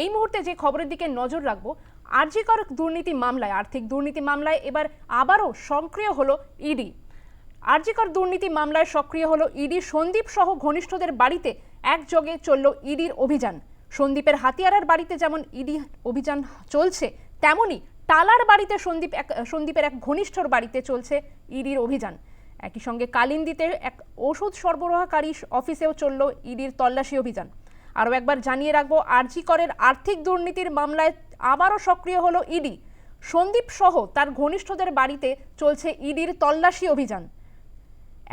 এই মুহূর্তে যে খবরের দিকে নজর রাখব আরজিকর দুর্নীতি মামলায়, আর্থিক দুর্নীতি মামলায় এবার আবারও সক্রিয় হলো ইডি। আরজিকর দুর্নীতি মামলায় সক্রিয় হলো ইডি। সন্দীপ সহ ঘনিষ্ঠদের বাড়িতে একযোগে চলল ইডির অভিযান। সন্দীপের হাতিয়ারার বাড়িতে যেমন ইডি অভিযান চলছে, তেমনি টালার বাড়িতে সন্দীপ এক, সন্দীপের এক ঘনিষ্ঠর বাড়িতে চলছে ইডির অভিযান। একই সঙ্গে কালিন্দিতে এক ওষুধ সরবরাহকারী অফিসেও চলল ইডির তল্লাশি অভিযান। আরও একবার জানিয়ে রাখব, আরজি করের আর্থিক দুর্নীতির মামলায় আবারও সক্রিয় হলো ইডি। সন্দীপ সহ তার ঘনিষ্ঠদের বাড়িতে চলছে ইডির তল্লাশি অভিযান।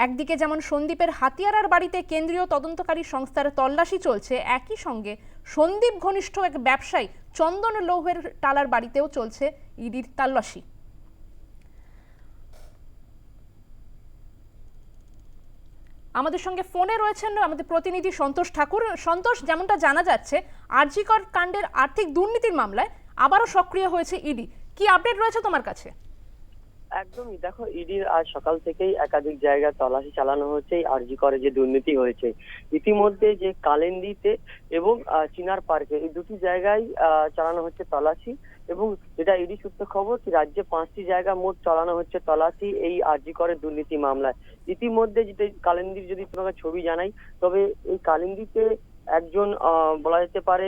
একদিকে যেমন সন্দীপের হাতিয়ারার বাড়িতে কেন্দ্রীয় তদন্তকারী সংস্থার তল্লাশি চলছে, একই সঙ্গে সন্দীপ ঘনিষ্ঠ এক ব্যবসায়ী চন্দন লৌহের টালার বাড়িতেও চলছে ইডির তল্লাশি। আমাদের সঙ্গে ফোনে রয়েছেন আমাদের প্রতিনিধি সন্তোষ ঠাকুর। সন্তোষ, যেমনটা জানা যাচ্ছে আরজিকর কাণ্ডের আর্থিক দুর্নীতির মামলায় আবারও সক্রিয় হয়েছে ইডি। কি আপডেট রয়েছে তোমার কাছে? একদমই। দেখো, ইডির আজ সকাল থেকেই একাধিক জায়গায় তল্লাশি চালানো হচ্ছে আরজি করে যে দুর্নীতি হয়েছে। ইতিমধ্যে যে কালেন্দিতে এবং চিনার পার্কে এই দুটি জায়গায় চালানো হচ্ছে তল্লাশি এবং যেটা ইডি সূত্রে খবর, কি রাজ্যে পাঁচটি জায়গা মোট চালানো হচ্ছে তল্লাশি এই আরজি করে দুর্নীতি মামলায়। ইতিমধ্যে যেটা কালেন্দির যদি তোমাকে ছবি জানাই, তবে এই কালিন্দিতে একজন বলা যেতে পারে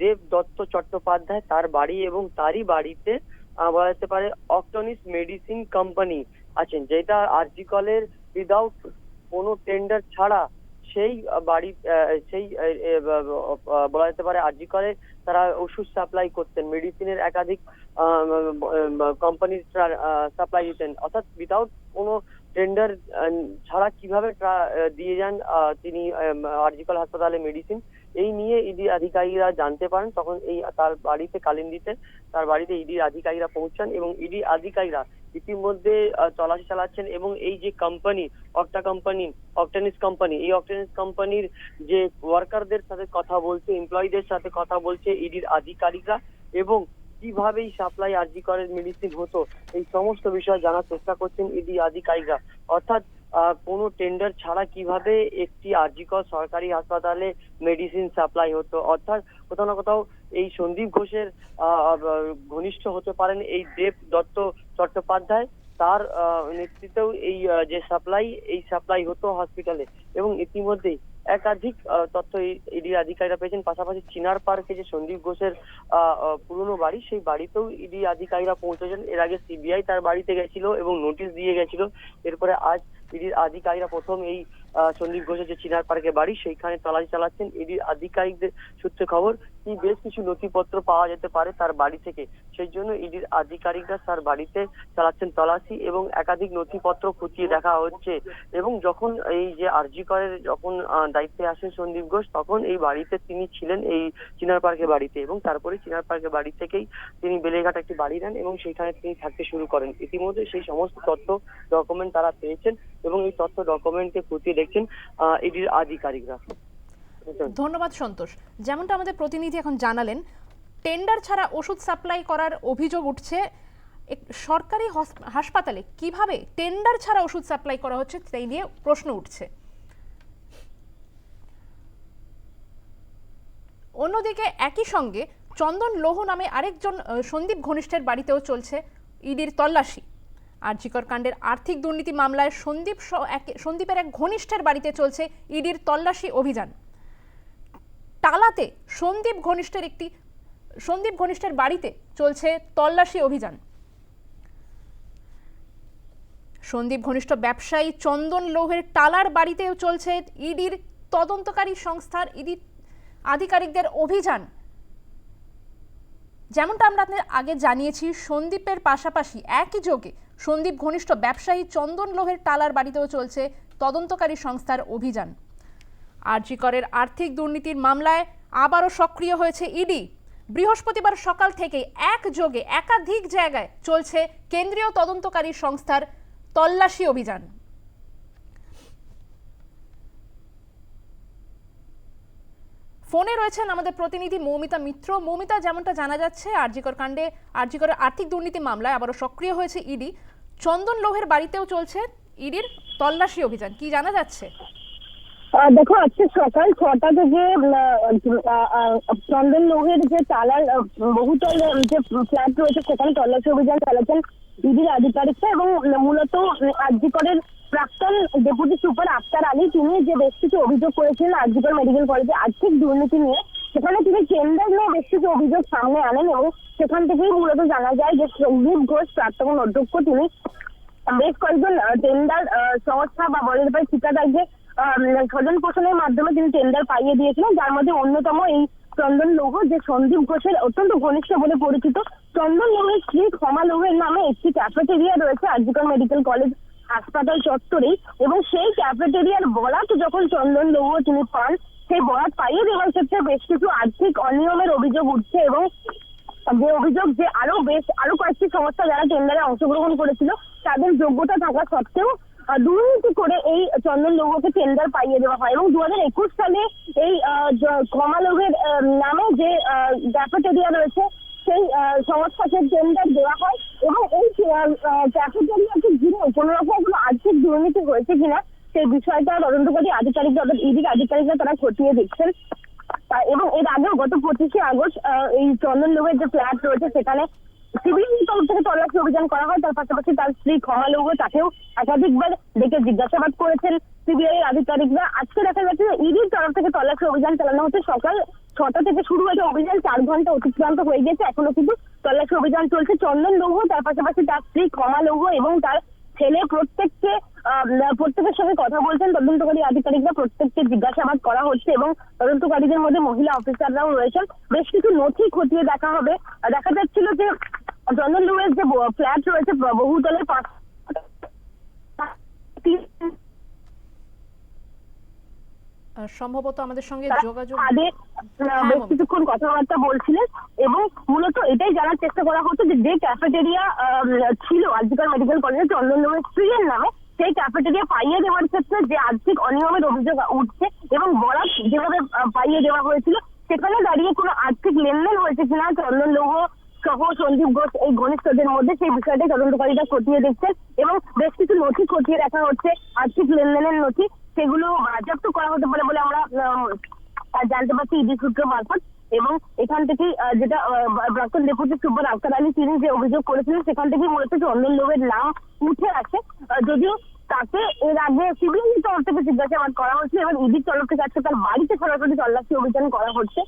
দেব দত্ত চট্টোপাধ্যায় তার বাড়ি এবং তারই বাড়িতে বলা যেতে পারে, অক্টনিস মেডিসিন কোম্পানি আছেন, যেটা আরজি কলের উইদাউট কোনো টেন্ডার ছাড়া সেই বাড়ি সেই বলা যেতে পারে আরজি কলে তারা ওষুধ সাপ্লাই করতেন মেডিসিনের একাধিক কোম্পানি সাপ্লাই দিতেন, অর্থাৎ উইদাউট কোনো টেন্ডার ছাড়া কীভাবে দিয়ে যান তিনি আরজিকল হাসপাতালে মেডিসিন এই নিয়ে ইডি আধিকারিকরা জানতে পারেন। তখন এই তার বাড়িতে কালিন্দিতে তার বাড়িতে ইডি আধিকারিকরা পৌঁছান এবং ইডি আধিকারিকরা ইতিমধ্যে তল্লাশি চালাচ্ছেন এবং এই যে company Octa company Octanis company এই অক্টানিস কোম্পানির যে ওয়ার্কারদের সাথে কথা বলছে এমপ্লয়ীদের সাথে কথা বলছে ইডির আধিকারিকরা এবং কীভাবে এই সাপ্লাই আরজি করের মেডিসিন হতো, এই সমস্ত বিষয় জানার চেষ্টা করছেন ইডি আধিকারিকরা। অর্থাৎ কোনো টেন্ডার ছাড়া কীভাবে একটি আরজিকর সরকারি হাসপাতালে মেডিসিন সাপ্লাই হতো? অর্থাৎ, কোথাও না কোথাও এই সন্দীপ ঘোষের ঘনিষ্ঠ হতে পারেন এই দেব দত্ত চট্টোপাধ্যায়। তার নেতৃত্বেও এই যে সাপ্লাই, এই সাপ্লাই হতো হসপিটালে এবং ইতিমধ্যেই একাধিক তথ্য ইডি আধিকারিকরা পেয়েছেন। পাশাপাশি চিনার পার্কে যে সন্দীপ ঘোষের পুরনো বাড়ি, সেই বাড়িতেও ইডি আধিকারিকরা পৌঁছেছেন। এর আগে সিবিআই তার বাড়িতে গেছিল এবং নোটিশ দিয়ে গেছিল। এরপরে আজ ইডির আধিকারিকরা প্রথম এই সন্দীপ ঘোষের যে চিনার পার্কে বাড়ি, সেইখানে তল্লাশি চালাচ্ছেন। ইডির আধিকারিকদের সূত্রে খবর কি বেশ কিছু নথিপত্র পাওয়া যেতে পারে তার বাড়ি থেকে। সেই জন্য ইডির আধিকারিকরা তার বাড়িতে চালাচ্ছেন তল্লাশি এবং একাধিক নথিপত্র খুঁটিয়ে দেখা হচ্ছে। এবং যখন এই যে আরজি করের যখন দায়িত্বে আসেন সন্দীপ ঘোষ, তখন এই বাড়িতে তিনি ছিলেন এই চিনার পার্কে বাড়িতে এবং তারপরে চিনার পার্কে বাড়ি থেকেই তিনি বেলেঘাট একটি বাড়ি নেন এবং সেইখানে তিনি থাকতে শুরু করেন। ইতিমধ্যে সেই সমস্ত তথ্য ডকুমেন্ট তারা পেয়েছেন। এবং এই তথ্য ডকুমেন্টকে খুঁটিয়ে দেখছেন ইডির আধিকারিকরা ধন্যবাদ, সন্তোষ। যেমনটা আমাদের প্রতিনিধি এখন জানালেন টেন্ডার ছাড়া ওষুধ সাপ্লাই করার অভিযোগ উঠছে। সরকারি হাসপাতালে কীভাবে টেন্ডার ছাড়া ওষুধ সাপ্লাই করা হচ্ছে সেই নিয়ে প্রশ্ন উঠছে। অন্যদিকে একই সঙ্গে চন্দন লোহ নামে আরেকজন সন্দীপ ঘনিষ্ঠের বাড়িতেও চলছে ইডির তল্লাশি। আরজিকর কাণ্ডের আর্থিক দুর্নীতি মামলায় সন্দীপ সন্দীপের এক ঘনিষ্ঠের বাড়িতে চলছে ইডির তল্লাশি অভিযান। টালাতে সন্দীপ ঘনিষ্ঠের একটি সন্দীপ ঘনিষ্ঠের বাড়িতে চলছে তল্লাশি অভিযান। সন্দীপ ঘনিষ্ঠ ব্যবসায়ী চন্দন লৌহের টালার বাড়িতেও চলছে ইডির তদন্তকারী সংস্থার ইডি আধিকারিকদের অভিযান। যেমনটা আমরা আপনাদের আগে জানিয়েছি, সন্দীপের পাশাপাশি একই যোগে সন্দীপ ঘনিষ্ঠ ব্যবসায়ী চন্দন লোহের টালার বাড়িতেও চলছে তদন্তকারী সংস্থার অভিযান। আরজিকরের আর্থিক দুর্নীতির মামলায় আবারও সক্রিয় হয়েছে ইডি। বৃহস্পতিবার সকাল থেকে একযোগে একাধিক জায়গায় চলছে কেন্দ্রীয় তদন্তকারী সংস্থার তল্লাশি অভিযান। ফোনে রয়েছেন আমাদের প্রতিনিধি মৌমিতা মিত্র। মৌমিতা, যেমনটা জানা যাচ্ছে, আরজিকর কাণ্ডে আরজিকরের আর্থিক দুর্নীতি মামলায় আবারও সক্রিয় হয়েছে ইডি। চন্দন লোহের বাড়িতেও চলছে ইডির তল্লাশি অভিযান। কি জানা যাচ্ছে? দেখো, আজকে সকাল ছটা থেকে চন্দন লোহের যে তালার বহুতল যে ফ্ল্যাট রয়েছে, সেখানে তল্লাশি অভিযান চালাচ্ছেন ইডির আধিকারিকরা এবং মূলত আরজিকরের প্রাক্তন ডেপুটি সুপার আক্তার আলী, তিনি যে বেশ কিছু অভিযোগ করেছিলেন আরজিকর মেডিকেল কলেজে আর্থিক দুর্নীতি নিয়ে, সেখানে তিনি টেন্ডার নিয়ে বেশ কিছু অভিযোগ সামনে আনেন এবং সেখান থেকেই মূলত জানা যায় যে সন্দীপ ঘোষ, প্রাক্তন অধ্যক্ষ, তিনি বেশ কয়েকজন টেন্ডার সংস্থা বা বলে যেতে পারে ঠিকাদারকে স্বজন পোষণের মাধ্যমে তিনি টেন্ডার পাইয়ে দিয়েছিলেন। যার মধ্যে অন্যতম এই চন্দন লৌহ যে সন্দীপ ঘোষের অত্যন্ত ঘনিষ্ঠ বলে পরিচিত চন্দন লৌহের স্ত্রী ক্ষমা লৌহের নামে একটি ক্যাফেটেরিয়া রয়েছে আরজিকর মেডিকেল কলেজ হাসপাতাল চত্বরেই এবং সেই ক্যাফেটেরিয়ার বরাত যখন চন্দন লৌহ তিনি পান, সেই বরাত পাইয়ে দেওয়ার ক্ষেত্রে বেশ কিছু আর্থিক অনিয়মের অভিযোগ উঠছে এবং যে অভিযোগ যে আরও বেশ আরও কয়েকটি সংস্থা যারা টেন্ডারে অংশগ্রহণ করেছিল, তাদের যোগ্যতা থাকা সত্ত্বেও দুর্নীতি করে এই চন্দন লৌহকে টেন্ডার পাইয়ে দেওয়া হয় এবং দু একুশ সালে এই কমালোভের নামে যে ক্যাফেটেরিয়া রয়েছে সেই সংস্থাকে টেন্ডার দেওয়া হয় এবং এই ক্যাফেটেরিয়াকে ঘিরে কোনো রকম কোনো আর্থিক দুর্নীতি হয়েছে কিনা সেই বিষয়টা তদন্তকারী আধিকারিক অর্থাৎ ইডির আধিকারিকরা তারা খতিয়ে দেখছেন। এবং এর আগেও গত পঁচিশে আগস্ট এই চন্দন লোকের যে ফ্ল্যাট রয়েছে সেখানে সিভিল তরফ থেকে তল্লাশি অভিযান করা হয়। তার পাশাপাশি তার স্ত্রী ক্ষমা লৌহ তাকেও একাধিকবার ডেকে জিজ্ঞাসাবাদ করেছেন। সিবিআই আধিকারিকরা আজকে দেখা যাচ্ছে ইডির তরফ থেকে তল্লাশি অভিযান চালানো হচ্ছে সকাল ছটা থেকে শুরু হয়েছে, অভিযান চার ঘণ্টা অতিক্রান্ত হয়ে গেছে, এখনও কিন্তু তল্লাশি অভিযান চলছে। চন্দন লৌহ, তার পাশাপাশি তার স্ত্রী কমা লৌহ এবং তার ছেলে প্রত্যেককে প্রত্যেকের সঙ্গে কথা বলছেন। তদন্তকারী আধিকারিকরা প্রত্যেককে জিজ্ঞাসাবাদ করা হচ্ছে এবং তদন্তকারীদের মধ্যে মহিলা অফিসাররাও রয়েছেন। বেশ কিছু নথি খতিয়ে দেখা হবে। দেখা যাচ্ছিল যে চন্দন লুয়ের যে ফ্ল্যাট রয়েছে বহুতলের পাঁচ সম্ভবত আমাদের সঙ্গে যোগাযোগ হ্যাঁ, বেশ কিছুক্ষণ কথাবার্তা বলছিলেন এবং মূলত এটাই জানার চেষ্টা করা হতো যে যে ক্যাফেটেরিয়া ছিল আজকাল মেডিকেল কলেজে চন্দন লোকের স্ত্রীর নামে সেই ক্যাফেটেরিয়া পাইয়ে দেওয়ার ক্ষেত্রে যে আর্থিক অনিয়মের অভিযোগ উঠছে এবং বরাত যেভাবে পাইয়ে দেওয়া হয়েছিল সেখানে দাঁড়িয়ে কোনো আর্থিক লেনদেন হয়েছে কিনা চন্দন লৌহ সহ সন্দীপ ঘোষ এই ঘনিষ্ঠদের মধ্যে সেই বিষয়টাই তদন্তকারীরা খতিয়ে দেখছেন এবং বেশ কিছু নথি খতিয়ে রাখা হচ্ছে আর্থিক লেনদেনের নথি। সেগুলো বাজেয়াপ্ত করা হতে পারে বলে আমরা জানতে পারছি ইডি সূত্র মারফত। এবং এখান থেকে যেটা আহ, প্রাক্তন ডেপুটি সুপার আক্তার আলী তিনি যে অভিযোগ করেছিলেন সেখান থেকে মূলত চন্দন লোকের নাম উঠে আসে। যদিও তাকে এর আগে সিবিআই তরফ থেকে জিজ্ঞাসাবাদ করা হচ্ছে এবং ইডির তরফ থেকে আজকে তার বাড়িতে সরাসরি তল্লাশি অভিযান করা হচ্ছে।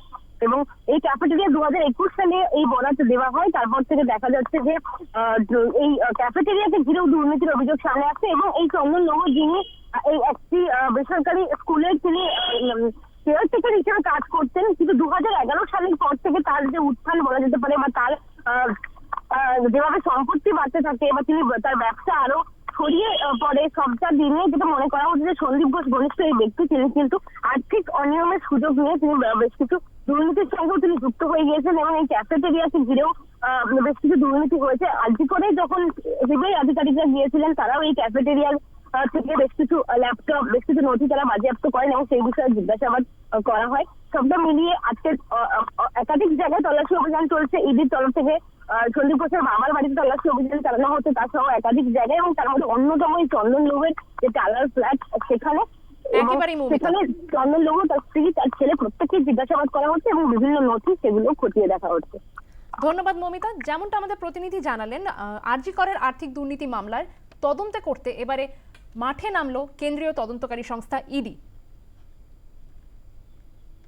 এবং এই ক্যাফেটেরিয়া দু হাজার একুশ সালে এই বরাত দেওয়া হয়। তারপর থেকে দেখা যাচ্ছে যে এই ক্যাফেটেরিয়াকে ঘিরেও দুর্নীতির অভিযোগ সামনে আসছে এবং এই চন্দন লোহ যিনি এই একটি বেসরকারি স্কুলের তিনি কেয়ারটেকার হিসেবে কাজ করতেন, কিন্তু দু হাজার এগারো সালের পর থেকে তার যে উত্থান বলা যেতে পারে বা তার যেভাবে সম্পত্তি বাড়তে থাকে বা তিনি তার ব্যবসা আরও ছড়িয়ে পড়ে সবটা দিনে যেটা মনে করা হচ্ছে যে সন্দীপ ঘোষ ঘনিষ্ঠ এই ব্যক্তি, তিনি কিন্তু আর্থিক অনিয়মের সুযোগ নিয়ে তিনি বেশ কিছু দুর্নীতির সঙ্গেও তিনি যুক্ত হয়ে গিয়েছেন এবং এই ক্যাফেটেরিয়াকে ঘিরেও বেশ কিছু দুর্নীতি হয়েছে। আজকে করে যখন সিবিআই আধিকারিকরা গিয়েছিলেন, তারাও এই ক্যাফেটেরিয়ার থেকে বেশ কিছু ল্যাপটপ বেশ কিছু নথি তারা বাজেয়াপ্ত করেন এবং সেই বিষয়ে জিজ্ঞাসাবাদ করা হয়। সবটা মিলিয়ে আজকে একাধিক জায়গায় তল্লাশি অভিযান চলছে। ইডির তরফ থেকে সন্দীপ ঘোষের বাবার বাড়িতে তল্লাশি অভিযান চালানো হচ্ছে। তাছাড়াও একাধিক জায়গায় এবং তার মধ্যে অন্যতম এই চন্দন লোকের যে টালার ফ্ল্যাট, সেখানে একেবারেই মৌমিতা। সেখানে চন্দন লোক তার স্ত্রী তার ছেলে প্রত্যেককে জিজ্ঞাসাবাদ করা হচ্ছে এবং বিভিন্ন নথি সেগুলো খতিয়ে দেখা হচ্ছে। ধন্যবাদ মমিতা। যেমনটা আমাদের প্রতিনিধি জানালেন আরজি করের আর্থিক দুর্নীতি মামলার তদন্তে করতে এবারে মাঠে নামলো কেন্দ্রীয় তদন্তকারী সংস্থা ইডি।